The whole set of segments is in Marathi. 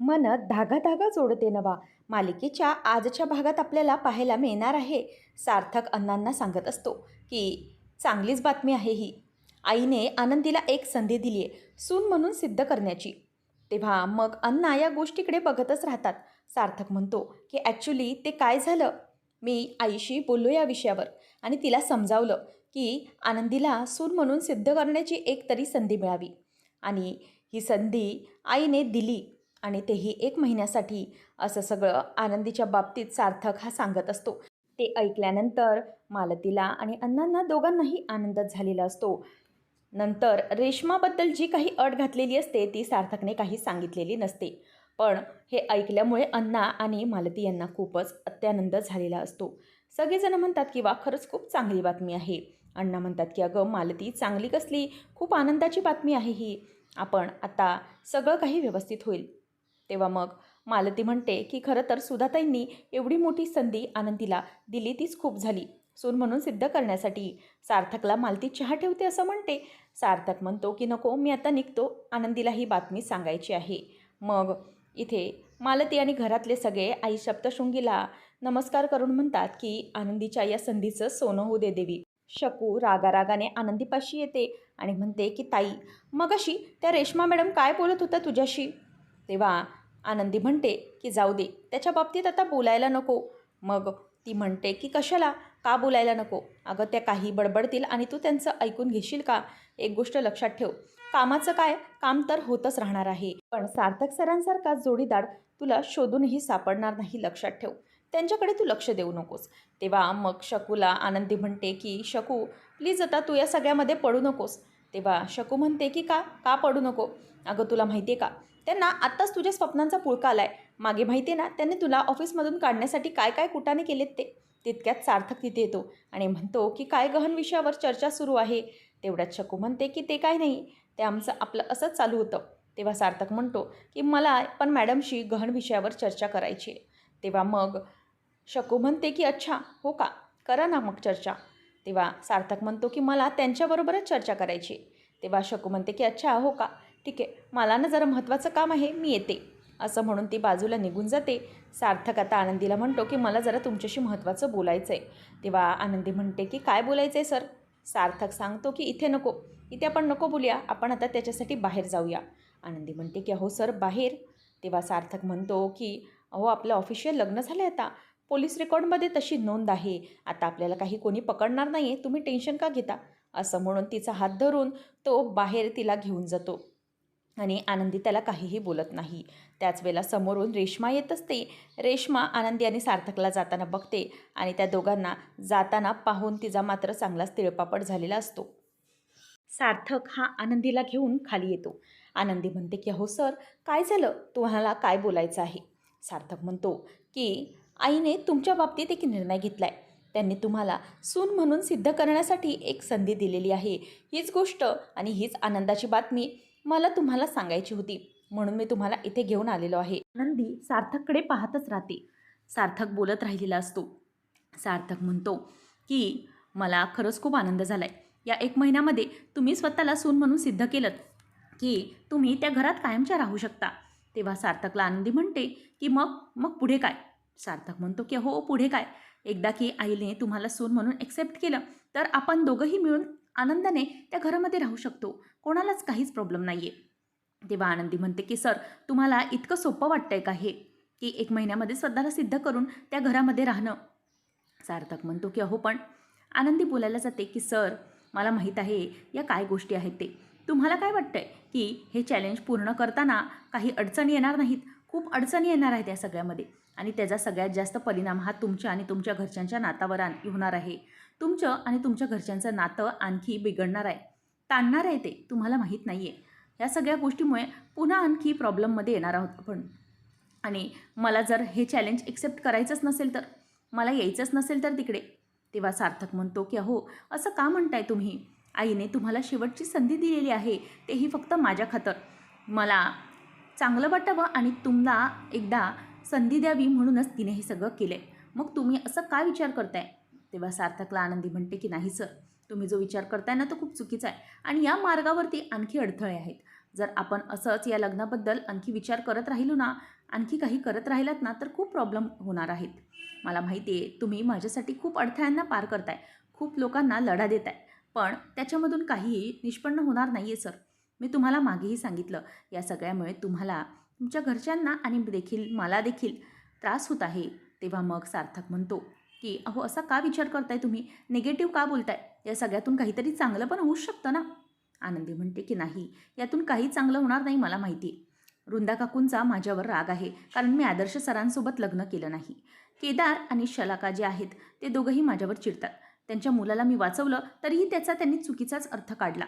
मन धागा धागा जोडते नवा. मालिकेच्या आजच्या भागात आपल्याला पाहायला मिळणार आहे सार्थक अण्णांना सांगत असतो की चांगलीच बातमी आहे ही. आईने आनंदीला एक संधी दिली आहे सून म्हणून सिद्ध करण्याची. तेव्हा मग अण्णा या गोष्टीकडे बघतच राहतात. सार्थक म्हणतो की ॲक्च्युली ते काय झालं? मी आईशी बोललो या विषयावर आणि तिला समजावलं की आनंदीला सून म्हणून सिद्ध करण्याची एक तरी संधी मिळावी. आणि ही संधी आईने दिली. आणि तेही एक महिन्यासाठी असं सगळं आनंदीच्या बाबतीत सार्थक हा सांगत असतो. ते ऐकल्यानंतर मालतीला आणि अण्णांना दोघांनाही आनंद झालेला असतो. नंतर रेशमाबद्दल जी काही अट घातलेली असते ती सार्थकने काही सांगितलेली नसते. पण हे ऐकल्यामुळे अण्णा आणि मालती यांना खूपच अत्यानंद झालेला असतो. सगळेजण म्हणतात की वा खरंच खूप चांगली बातमी आहे. अण्णा म्हणतात की अगं मालती चांगली कसली? खूप आनंदाची बातमी आहे ही. आपण आता सगळं काही व्यवस्थित होईल. तेव्हा मग मालती म्हणते की खरं तर सुधाताईंनी एवढी मोठी संधी आनंदीला दिली तीच खूप झाली सून म्हणून सिद्ध करण्यासाठी. सार्थकला मालती चहा ठेवते असं म्हणते. सार्थक म्हणतो की नको मी आता निघतो. आनंदीला ही बातमी सांगायची आहे. मग इथे मालती आणि घरातले सगळे आई सप्तशृंगीला नमस्कार करून म्हणतात की आनंदीच्या या संधीचं सोनं होऊ दे देवी. शकू रागारागाने आनंदीपाशी येते. आणि म्हणते की ताई मग अशी त्या रेश्मा मॅडम काय बोलत होत्या तुझ्याशी? तेव्हा आनंदी म्हणते की जाऊ दे त्याच्या बाबतीत आता बोलायला नको. मग ती म्हणते की कशाला? का बोलायला नको? अगं त्या काही बडबडतील आणि तू त्यांचं ऐकून घेशील का? एक गोष्ट लक्षात ठेव. कामाचं काय? काम तर होतच राहणार आहे. पण सार्थक सरांसारखा जोडीदार तुला शोधूनही सापडणार नाही लक्षात ठेव. त्यांच्याकडे तू लक्ष देऊ नकोस. तेव्हा मग शकूला आनंदी म्हणते की शकू प्लीज आता तू या सगळ्यामध्ये पडू नकोस. तेव्हा शकू म्हणते की का? का पडू नको? अगं तुला माहिती आहे का? त्यांना आत्ताच तुझ्या स्वप्नांचा पुळका आला आहे मागे माहिती आहे ना त्यांनी तुला ऑफिसमधून काढण्यासाठी काय काय कुटाने केलेत ते. तितक्यात सार्थक तिथे येतो आणि म्हणतो की काय गहन विषयावर चर्चा सुरू आहे? तेवढ्यात शकू म्हणते की ते काय नाही. ते आमचं आपलं असंच चालू होतं. तेव्हा सार्थक म्हणतो की मला पण मॅडमशी गहन विषयावर चर्चा करायची आहे. तेव्हा मग शकू म्हणते की अच्छा हो का? करा ना मग चर्चा. तेव्हा सार्थक म्हणतो की मला त्यांच्याबरोबरच चर्चा करायची आहे. तेव्हा शकू म्हणते की अच्छा हो का? ठीक आहे मला ना जरा महत्त्वाचं काम आहे मी येते. असं म्हणून ती बाजूला निघून जाते. सार्थक आता आनंदीला म्हणतो की मला जरा तुमच्याशी महत्त्वाचं बोलायचं आहे तेव्हा आनंदी म्हणते की काय बोलायचं आहे सर? सार्थक सांगतो की इथे नको इथे आपण नको बोलूया आपण आता त्याच्यासाठी बाहेर जाऊया. आनंदी म्हणते की अहो सर बाहेर. तेव्हा सार्थक म्हणतो की अहो आपलं ऑफिशियल लग्न झालं आता. पोलीस रेकॉर्डमध्ये तशी नोंद आहे. आता आपल्याला काही कोणी पकडणार नाही आहे तुम्ही टेन्शन का घेता? असं म्हणून तिचा हात धरून तो बाहेर तिला घेऊन जातो. आणि आनंदी त्याला काहीही बोलत नाही. त्याच वेळेला समोरून रेश्मा येत असते. रेश्मा आनंदी आणि सार्थकला जाताना बघते आणि त्या दोघांना जाताना पाहून तिचा मात्र चांगलाच तिळपापड झालेला असतो. सार्थक हा आनंदीला घेऊन खाली येतो. आनंदी म्हणते की अहो सर काय झालं? तुम्हाला काय बोलायचं आहे? सार्थक म्हणतो की आईने तुमच्या बाबतीत एक निर्णय घेतला आहे त्यांनी तुम्हाला सून म्हणून सिद्ध करण्यासाठी एक संधी दिलेली आहे. हीच गोष्ट आणि हीच आनंदाची बातमी मला तुम्हाला सांगायची होती. म्हणून मी तुम्हाला इथे घेऊन आलेलो आहे. आनंदी सार्थककडे पाहतच राहते. सार्थक बोलत राहिलेला असतो. सार्थक म्हणतो की मला खरंच खूप आनंद झाला आहे या एक महिन्यामध्ये तुम्ही स्वतःला सून म्हणून सिद्ध केलं की तुम्ही त्या घरात कायमच्या राहू शकता. तेव्हा सार्थकला आनंदी म्हणते की मग मग पुढे काय? सार्थक म्हणतो की हो पुढे काय? एकदा की आईने तुम्हाला सून म्हणून एक्सेप्ट केलं तर आपण दोघंही मिळून आनंदाने त्या घरामध्ये राहू शकतो. कोणालाच काहीच प्रॉब्लेम नाही आहे तेव्हा आनंदी म्हणते की सर तुम्हाला इतकं सोपं वाटतंय का हे? की एक महिन्यामध्ये स्वतःला सिद्ध करून त्या घरामध्ये राहणं. सार्थक म्हणतो की अहो पण आनंदी बोलायला जाते की सर मला माहीत आहे या काय गोष्टी आहेत ते? तुम्हाला काय वाटतंय की हे चॅलेंज पूर्ण करताना काही अडचणी येणार नाहीत? खूप अडचणी येणार आहेत या सगळ्यामध्ये. आणि त्याचा सगळ्यात जास्त परिणाम हा तुमच्या आणि तुमच्या घरच्यांच्या नातावर होणार आहे. तुमचं आणि तुमच्या घरच्यांचं नातं आणखी बिघडणार आहे. ताणणार आहे ते तुम्हाला माहीत नाही आहे ह्या सगळ्या गोष्टीमुळे पुन्हा आणखी प्रॉब्लेममध्ये येणार आहोत आपण. आणि मला जर हे चॅलेंज एक्सेप्ट करायचंच नसेल तर मला यायचंच नसेल तर तिकडे. तेव्हा सार्थक म्हणतो की अहो असं का म्हणताय तुम्ही? आईने तुम्हाला शेवटची संधी दिलेली आहे तेही फक्त माझ्या खातर. मला चांगलं वाटावं आणि तुम्हाला एकदा संधी द्यावी म्हणूनच तिने हे सगळं केलं आहे मग तुम्ही असं काय विचार करताय? तेव्हा सार्थकला आनंदी म्हणते की नाही सर तुम्ही जो विचार करताय ना तो खूप चुकीचा आहे. आणि या मार्गावरती आणखी अडथळे आहेत. जर आपण असंच या लग्नाबद्दल आणखी विचार करत राहिलो ना आणखी काही करत राहिलात ना तर खूप प्रॉब्लेम होणार आहेत. मला माहिती आहे तुम्ही माझ्यासाठी खूप अडथळ्यांना पार करताय. खूप लोकांना लढा देताय. पण त्याच्यामधून काहीही निष्पन्न होणार नाही आहे सर. मी तुम्हाला मागेही सांगितलं. या सगळ्यामुळे तुम्हाला तुमच्या घरच्यांना आणि देखील मला देखील त्रास होत आहे तेव्हा मग सार्थक म्हणतो की अहो असा का विचार करताय तुम्ही? निगेटिव्ह का बोलताय? या सगळ्यातून काहीतरी चांगलं पण होऊ शकतं ना? आनंदी म्हणते की नाही यातून काही चांगलं होणार नाही मला माहिती. आहे वृंदा काकूंचा माझ्यावर राग आहे कारण मी आदर्श सरांसोबत लग्न केलं नाही. केदार आणि शलाका जे आहेत ते दोघंही माझ्यावर चिडतात. त्यांच्या मुलाला मी वाचवलं तरीही त्याचा त्यांनी चुकीचाच अर्थ काढला.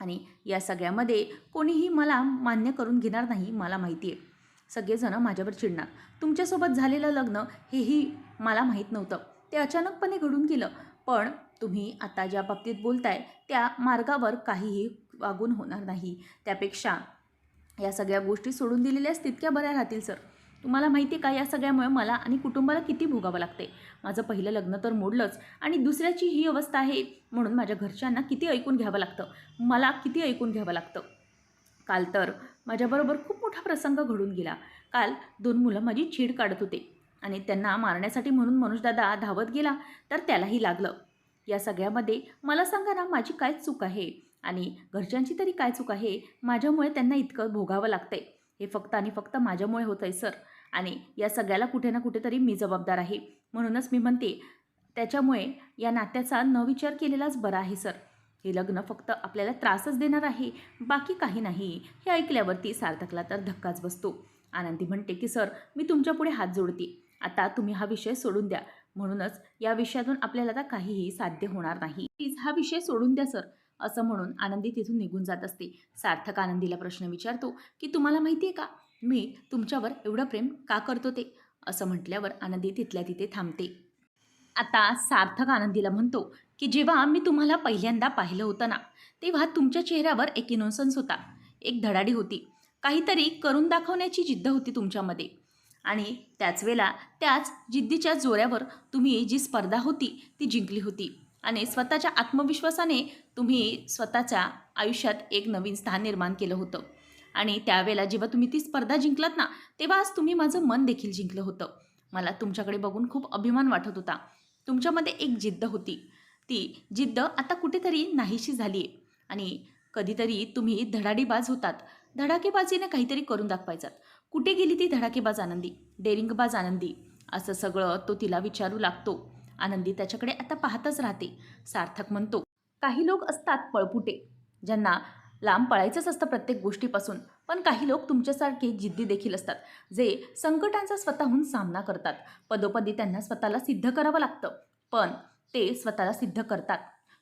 आणि या सगळ्यामध्ये कोणीही मला मान्य करून घेणार नाही मला माहिती आहे सगळेजणं माझ्यावर चिडणार. तुमच्यासोबत झालेलं लग्न हेही मला माहीत नव्हतं. ते अचानकपणे घडून गेलं. पण तुम्ही आता ज्या बाबतीत बोलताय त्या मार्गावर काहीही वागून होणार नाही. त्यापेक्षा या सगळ्या गोष्टी सोडून दिलेल्याच तितक्या बऱ्या राहतील सर. तुम्हाला माहिती आहे का या सगळ्यामुळे मला आणि कुटुंबाला किती भोगावं लागते? माझं पहिलं लग्न तर मोडलंच आणि दुसऱ्याची ही अवस्था आहे म्हणून माझ्या घरच्यांना किती ऐकून घ्यावं लागतं? मला किती ऐकून घ्यावं लागतं? काल तर माझ्याबरोबर खूप मोठा प्रसंग घडून गेला. काल दोन मुलं माझी छीड काढत होते आणि त्यांना मारण्यासाठी म्हणून मनोजदादा धावत गेला तर त्यालाही लागलं. या सगळ्यामध्ये मला सांगा ना माझी काय चूक आहे आणि घरच्यांची तरी काय चूक आहे? माझ्यामुळे त्यांना इतकं भोगावं लागतंय. हे फक्त आणि फक्त माझ्यामुळे होत आहे सर. आणि या सगळ्याला कुठे ना कुठेतरी मी जबाबदार आहे. म्हणूनच मी म्हणते त्याच्यामुळे या नात्याचा न विचार केलेलाच बरा आहे सर. हे लग्न फक्त आपल्याला त्रासच देणार आहे बाकी काही नाही. हे ऐकल्यावरती सार्थकला तर धक्काच बसतो. आनंदी म्हणते की सर मी तुमच्यापुढे हात जोडते. आता तुम्ही हा विषय सोडून द्या. म्हणूनच या विषयातून आपल्याला आता काहीही साध्य होणार नाही. प्लीज हा विषय सोडून द्या सर. असं म्हणून आनंदी तिथून निघून जात असते. सार्थक आनंदीला प्रश्न विचारतो की तुम्हाला माहिती आहे का? मी तुमच्यावर एवढं प्रेम का करतो ते? असं म्हटल्यावर आनंदी तिथल्या तिथे थांबते. आता सार्थक आनंदीला म्हणतो की जेव्हा मी तुम्हाला पहिल्यांदा पाहिलं होतं ना तेव्हा तुमच्या चेहऱ्यावर एक इनोसन्स होता. एक धडाडी होती. काहीतरी करून दाखवण्याची जिद्द होती तुमच्यामध्ये. आणि त्याच वेळेला त्याच जिद्दीच्या जोऱ्यावर तुम्ही जी स्पर्धा होती ती जिंकली होती. आणि स्वतःच्या आत्मविश्वासाने तुम्ही स्वतःच्या आयुष्यात एक नवीन स्थान निर्माण केलं होतं. आणि त्यावेळेला जेव्हा तुम्ही ती स्पर्धा जिंकलात ना तेव्हा आज तुम्ही माझं मन देखील जिंकलं होतं. मला तुमच्याकडे बघून खूप अभिमान वाटत होता. तुमच्यामध्ये एक जिद्द होती. ती जिद्द आता कुठेतरी नाहीशी झाली आहे आणि कधीतरी तुम्ही धडाडीबाज होतात. धडाकेबाजीने काहीतरी करून दाखवायचात कुठे गेली ती धडाकेबाज आनंदी? डेरिंगबाज आनंदी? असं सगळं तो तिला विचारू लागतो. आनंदी त्याच्याकडे आता पाहतच राहते. सार्थक म्हणतो काही लोक असतात पळपुटे ज्यांना लांब पळायचंच असतं प्रत्येक गोष्टीपासून. पण काही लोक तुमच्यासारखे जिद्दी देखील असतात जे संकटांचा स्वतःहून सामना करतात. पदोपदी त्यांना स्वतःला सिद्ध करावं लागतं पण ते स्वतःला सिद्ध करतात.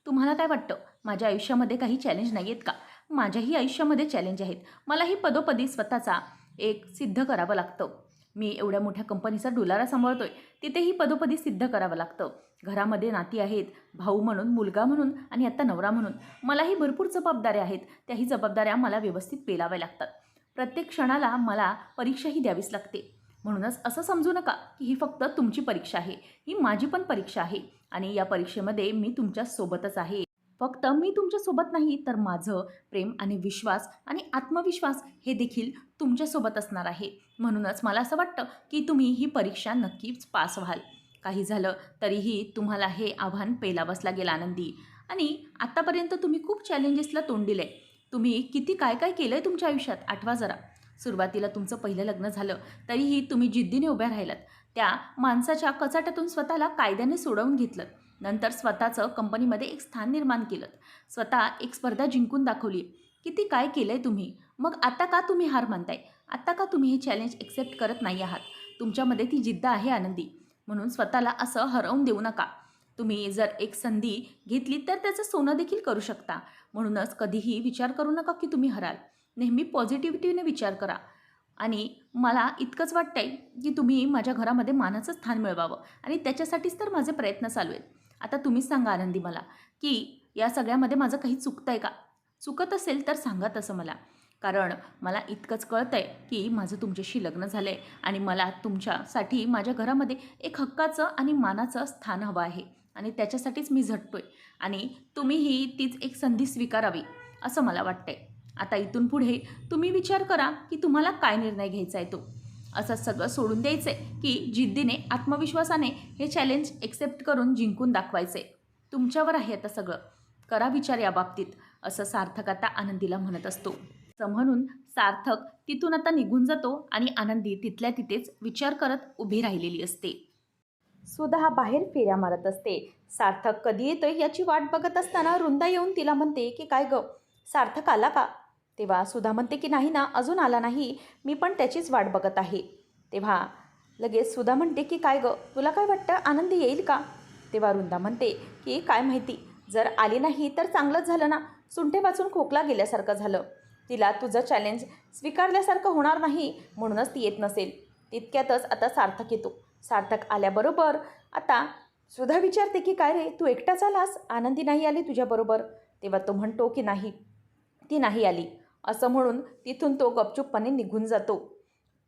तुम्हाला काय वाटतं? माझ्या आयुष्यामध्ये काही चॅलेंज नाही आहेत का? माझ्याही आयुष्यामध्ये चॅलेंज आहेत. मलाही पदोपदी स्वतःचा एक सिद्ध करावं लागतं. मी एवढ्या मोठ्या कंपनीचा डोलारा सांभाळतोय. तिथेही पदोपदी सिद्ध करावं लागतं. घरामध्ये नाती आहेत भाऊ म्हणून मुलगा म्हणून आणि आत्ता नवरा म्हणून. मलाही भरपूर जबाबदाऱ्या आहेत. त्याही जबाबदाऱ्या मला व्यवस्थित पेलाव्या लागतात. प्रत्येक क्षणाला मला परीक्षाही द्यावीच लागते. म्हणूनच असं समजू नका की ही फक्त तुमची परीक्षा आहे. ही माझी पण परीक्षा आहे. आणि या परीक्षेमध्ये मी तुमच्यासोबतच आहे. फक्त मी तुमच्यासोबत नाही तर माझं प्रेम आणि विश्वास आणि आत्मविश्वास हे देखील तुमच्यासोबत असणार आहे. म्हणूनच मला असं वाटतं की तुम्ही ही परीक्षा नक्कीच पास व्हाल. काही झालं तरीही तुम्हाला हे आव्हान पेलावंच लागेल आनंदी. आणि आत्तापर्यंत तुम्ही खूप चॅलेंजेसला तोंड दिलं आहे तुम्ही किती काय काय केलं आहे तुमच्या आयुष्यात? आठवा जरा. सुरुवातीला तुमचं पहिलं लग्न झालं तरीही तुम्ही जिद्दीने उभ्या राहिलात. त्या माणसाच्या कचाट्यातून स्वतःला कायद्याने सोडवून घेतलं. नंतर स्वतःचं कंपनीमध्ये एक स्थान निर्माण केलं. स्वतः एक स्पर्धा जिंकून दाखवली. किती काय केलं आहे तुम्ही? मग आता का तुम्ही हार मानताय? आता का तुम्ही हे चॅलेंज एक्सेप्ट करत नाही आहात? तुमच्यामध्ये ती जिद्द आहे आनंदी. म्हणून स्वतःला असं हरवून देऊ नका. तुम्ही जर एक संधी घेतली तर त्याचं सोनं देखील करू शकता. म्हणूनच कधीही विचार करू नका की तुम्ही हराल. नेहमी पॉझिटिव्हिटीने विचार करा. आणि मला इतकंच वाटतंय की तुम्ही माझ्या घरामध्ये मानाचं स्थान मिळवावं. आणि त्याच्यासाठीच तर माझे प्रयत्न चालू आहेत. आता तुम्हीच सांगा आनंदी मला की या सगळ्यामध्ये माझं काही चुकतं आहे का? चुकत असेल तर सांगा तसं मला. कारण मला इतकंच कळतं आहे की माझं तुमच्याशी लग्न झालं आहे आणि मला तुमच्यासाठी माझ्या घरामध्ये एक हक्काचं आणि मानाचं स्थान हवं आहे. आणि त्याच्यासाठीच मी झटतो आहे आणि तुम्हीही तीच एक संधी स्वीकारावी असं मला वाटतंय. आता इथून पुढे तुम्ही विचार करा की तुम्हाला काय निर्णय घ्यायचा आहे तो. असं सगळं सोडून द्यायचं आहे की जिद्दीने आत्मविश्वासाने हे चॅलेंज एक्सेप्ट करून जिंकून दाखवायचे तुमच्यावर आहे आता सगळं. करा विचार या बाबतीत असं सार्थक आता आनंदीला म्हणत असतो. म्हणून सार्थक तिथून आता निघून जातो आणि आनंदी तिथल्या तिथेच विचार करत उभी राहिलेली असते. सुधा बाहेर फेऱ्या मारत असते. सार्थक कधी येतोय याची वाट बघत असताना रुंदा येऊन तिला म्हणते की काय ग सार्थक आला का? तेव्हा सुधा म्हणते की नाही ना अजून आला नाही. मी पण त्याचीच वाट बघत आहे. तेव्हा लगेच सुधा म्हणते की काय ग तुला काय वाटतं आनंदी येईल का? तेव्हा रुंदा म्हणते की काय माहिती जर आली नाही तर चांगलंच झालं ना. सुंठे वाचून खोकला गेल्यासारखं झालं. तिला तुझं चॅलेंज स्वीकारल्यासारखं होणार नाही म्हणूनच ती येत नसेल. तितक्यातच आता सार्थक येतो. सार्थक आल्याबरोबर आता सुधा विचारते की काय रे तू एकटाच आलास आनंदी नाही आली तुझ्याबरोबर? तेव्हा तो म्हणतो की नाही. ती नाही आली. असं म्हणून तिथून तो गपचूपपणे निघून जातो.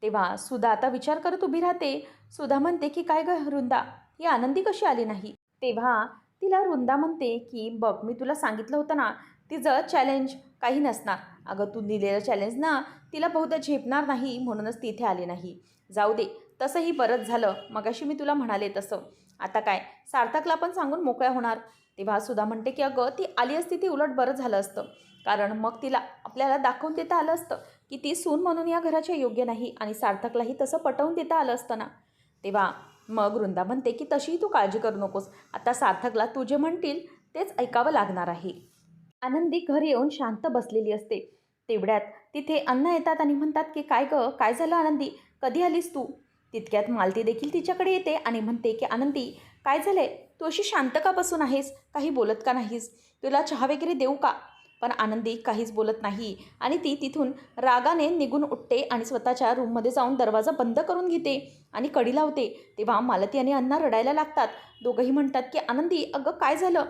तेव्हा सुधा आता विचार करत उभी राहते. सुधा म्हणते की काय ग रुंदा ही आनंदी कशी आली नाही? तेव्हा तिला रुंदा म्हणते की बघ मी तुला सांगितलं होतं ना तिचं चॅलेंज काही नसणार. अगं तू दिलेलं चॅलेंज ना तिला बहुधा झेपणार नाही म्हणूनच ती इथे आली नाही. जाऊ दे तसंही बरंच झालं. मगाशी मी तुला म्हणाले तसं. आता काय? सार्थकला पण सांगून मोकळ्या होणार. तेव्हा सुद्धा म्हणते की अगं ती आली असती ती उलट बरं झालं असतं. कारण मग तिला आपल्याला दाखवून देता आलं असतं की ती सून म्हणून या घराच्या योग्य नाही आणि सार्थकलाही तसं पटवून देता आलं असतं ना. तेव्हा मग वृंदा म्हणते की तशीही तू काळजी करू नकोस. आता सार्थकला तू जे म्हणतील तेच ऐकावं लागणार आहे. आनंदी घरी येऊन शांत बसलेली असते. तेवढ्यात तिथे अण्णा येतात आणि म्हणतात की काय गं? काय झालं आनंदी? कधी आलीस तू? तितक्यात मालती देखील तिच्याकडे येते आणि म्हणते की आनंदी काय झालंय? तू अशी शांत का बसून आहेस? काही बोलत का नाहीस? तुला चहा वगैरे देऊ का? पण आनंदी काहीच बोलत नाही आणि ती तिथून रागाने निघून उठते आणि स्वतःच्या रूममध्ये जाऊन दरवाजा बंद करून घेते आणि कडी लावते. तेव्हा मालती आणि अण्णा रडायला लागतात. दोघंही म्हणतात की आनंदी अगं काय झालं?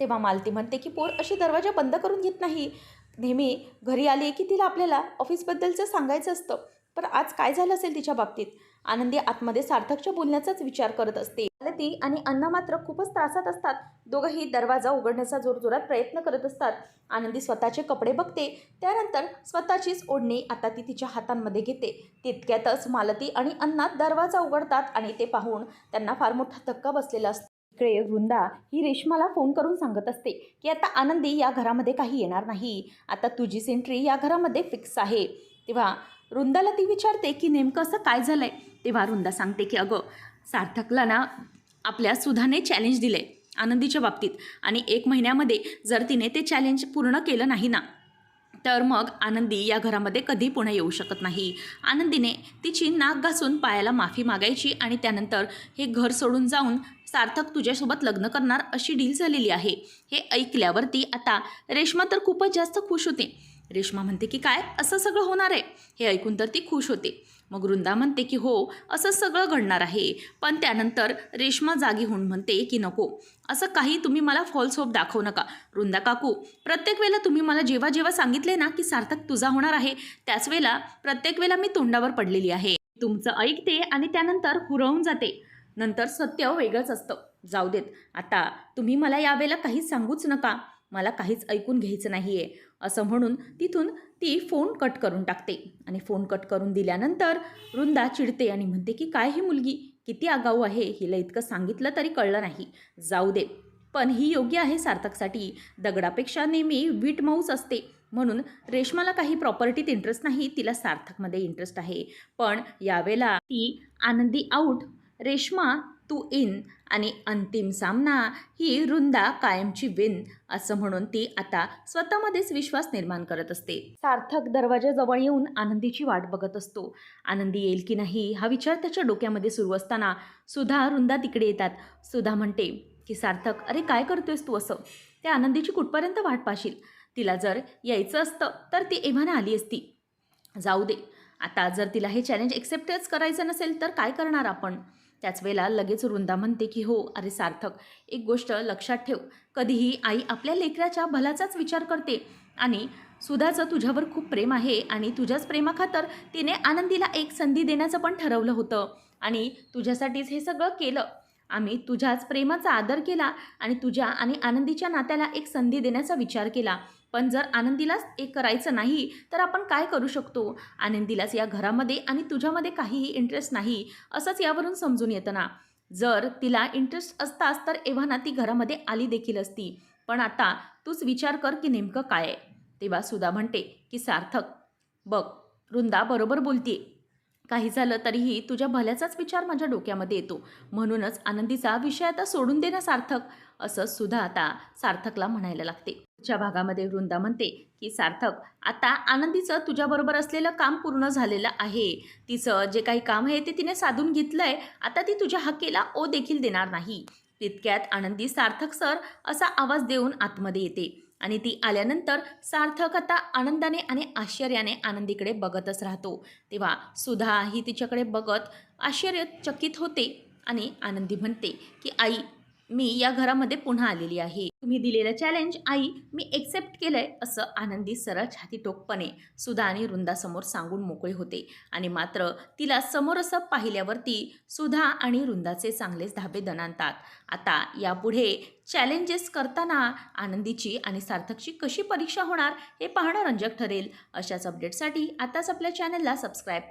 तेव्हा मालती म्हणते की पोर अशी दरवाजा बंद करून घेत नाही. नेहमी घरी आली की तिला आपल्याला ऑफिसबद्दलचं सांगायचं असतं. पण आज काय झालं असेल तिच्या बाबतीत? आनंदी आतमध्ये सार्थकच्या बोलण्याचाच विचार करत असते. ती आणि अण्णा मात्र खूपच त्रासात असतात. दोघंही दरवाजा उघडण्याचा जोरजोरात प्रयत्न करत असतात. आनंदी स्वतःचे कपडे बघते. त्यानंतर स्वतःचीच ओढणी आता ती तिच्या हातांमध्ये घेते. तितक्यातच मालती आणि अण्णा दरवाजा उघडतात आणि ते पाहून त्यांना फार मोठा धक्का बसलेला असतो. इकडे वृंदा ही रेश्माला फोन करून सांगत असते की आता आनंदी या घरामध्ये काही येणार नाही. आता तुझीच एंट्री या घरामध्ये फिक्स आहे. तेव्हा वृंदाला ती विचारते की नेमकं असं काय झालं आहे तेव्हा वृंदा सांगते की अगं सार्थकला ना आपल्या सुधाने चॅलेंज दिलं आहे आनंदीच्या बाबतीत. आणि एक महिन्यामध्ये जर तिने ते चॅलेंज पूर्ण केलं नाही ना तर मग आनंदी या घरामध्ये कधी पुन्हा येऊ शकत नाही. आनंदीने तिची नाक घासून पायाला माफी मागायची आणि त्यानंतर हे घर सोडून जाऊन सार्थक तुझ्यासोबत लग्न करणार अशी डील झालेली आहे. हे ऐकल्यावरती आता रेश्मा तर खूपच जास्त खुश होते. रेश्मा म्हणते की काय? असं सगळं होणार आहे. हे ऐकून तर ती खुश होते. मग वृंदा म्हणते की हो असं सगळं घडणार आहे. पण त्यानंतर रेश्मा जागी होऊन म्हणते की नको. असं काही तुम्ही मला फॉल्स होप दाखवू नका. वृंदा काकू प्रत्येक वेळेला तुम्ही मला जेव्हा जेव्हा सांगितले ना की सार्थक तुझा होणार आहे त्याच वेळेला प्रत्येक वेळेला मी तोंडावर पडलेली आहे. तुमचं ऐकते आणि त्यानंतर हुरवून जाते. नंतर सत्य वेगळंच असतं. जाऊ देत. आता तुम्ही मला यावेळेला काहीच सांगूच नका. मला काहीच ऐकून घ्यायचं नाही आहे असं म्हणून तिथून ती फोन कट करून टाकते. आणि फोन कट करून दिल्यानंतर वृंदा चिडते आणि म्हणते की काय ही मुलगी? किती आगाऊ आहे? हिला इतकं सांगितलं तरी कळलं नाही. जाऊ दे. पण ही योग्य आहे सार्थकसाठी. दगडापेक्षा नेहमी वीट माऊस असते. म्हणून रेश्माला काही प्रॉपर्टीत इंटरेस्ट नाही. तिला सार्थकमध्ये इंटरेस्ट आहे. पण यावेळेला ती आनंदी आऊट रेश्मा तू इन आणि अंतिम सामना ही रुंदा कायमची विन असं म्हणून ती आता स्वतःमध्येच विश्वास निर्माण करत असते. सार्थक दरवाजाजवळ येऊन आनंदीची वाट बघत असतो. आनंदी येईल की नाही हा विचार त्याच्या डोक्यामध्ये सुरू असताना सुधा रुंदा तिकडे येतात. सुधा म्हणते की सार्थक अरे काय करतोयस तू असं? त्या आनंदीची कुठपर्यंत वाट पाशील तिला जर यायचं असतं तर ती एव्हाना आली असती. जाऊ दे. आता जर तिला हे चॅलेंज एक्सेप्टच करायचं नसेल तर काय करणार आपण? त्याच वेळेला लगेच वृंदा म्हणते की हो अरे सार्थक एक गोष्ट लक्षात ठेव. कधीही आई आपल्या लेकराच्या भलाचाच विचार करते आणि सुधाचं तुझ्यावर खूप प्रेम आहे आणि तुझ्याच प्रेमाखातर तिने आनंदीला एक संधी देण्याचं पण ठरवलं होतं आणि तुझ्यासाठीच हे सगळं केलं. आम्ही तुझ्याच प्रेमाचा आदर केला आणि तुझ्या आणि आनंदीच्या नात्याला एक संधी देण्याचा विचार केला. पण जर आनंदीलाच एक करायचं नाही तर आपण काय करू शकतो? आनंदीलाच या घरामध्ये आणि तुझ्यामध्ये काहीही इंटरेस्ट नाही असंच यावरून समजून येतं ना. जर तिला इंटरेस्ट असताच तर एव्हाना ती घरामध्ये आली देखील असती. पण आता तूच विचार कर की नेमकं काय? आहे तेव्हा सुधा म्हणते की सार्थक बघ वृंदा बरोबर बोलतीये. काही झालं तरीही तुझ्या भल्याचाच विचार माझ्या डोक्यामध्ये येतो. म्हणूनच आनंदीचा विषय आता सोडून दे ना सार्थक. असं सुद्धा आता सार्थकला म्हणायला लागते. पुढच्या भागामध्ये वृंदा म्हणते की सार्थक आता आनंदीचं तुझ्याबरोबर असलेलं काम पूर्ण झालेलं आहे. तिचं जे काही काम आहे ते तिने साधून घेतलंय. आता ती तुझ्या हक्केला ओ देखील देणार नाही. तितक्यात आनंदी सार्थक सर असा आवाज देऊन आतमध्ये येते आणि ती आल्यानंतर सार्थक आता आनंदाने आणि आश्चर्याने आनंदीकडे बघतच राहतो. तेव्हा सुधा ही तिच्याकडे बघत आश्चर्यचकित होते आणि आनंदी म्हणते की आई मी या घरामध्ये पुन्हा आलेली आहे. तुम्ही दिलेलं चॅलेंज आई मी एक्सेप्ट केलंय असं आनंदी सरळ छाती टोकपणे सुधा आणि रुंदासमोर सांगून मोकळे होते. आणि मात्र तिला समोरसं पाहिल्यावरती सुधा आणि रुंदाचे चांगलेच धाबे दणानतात आता यापुढे चॅलेंजेस करताना आनंदीची आणि सार्थकची कशी परीक्षा होणार हे पाहणं रंजक ठरेल. अशाच अपडेटसाठी आताच आपल्या चॅनलला सबस्क्राईब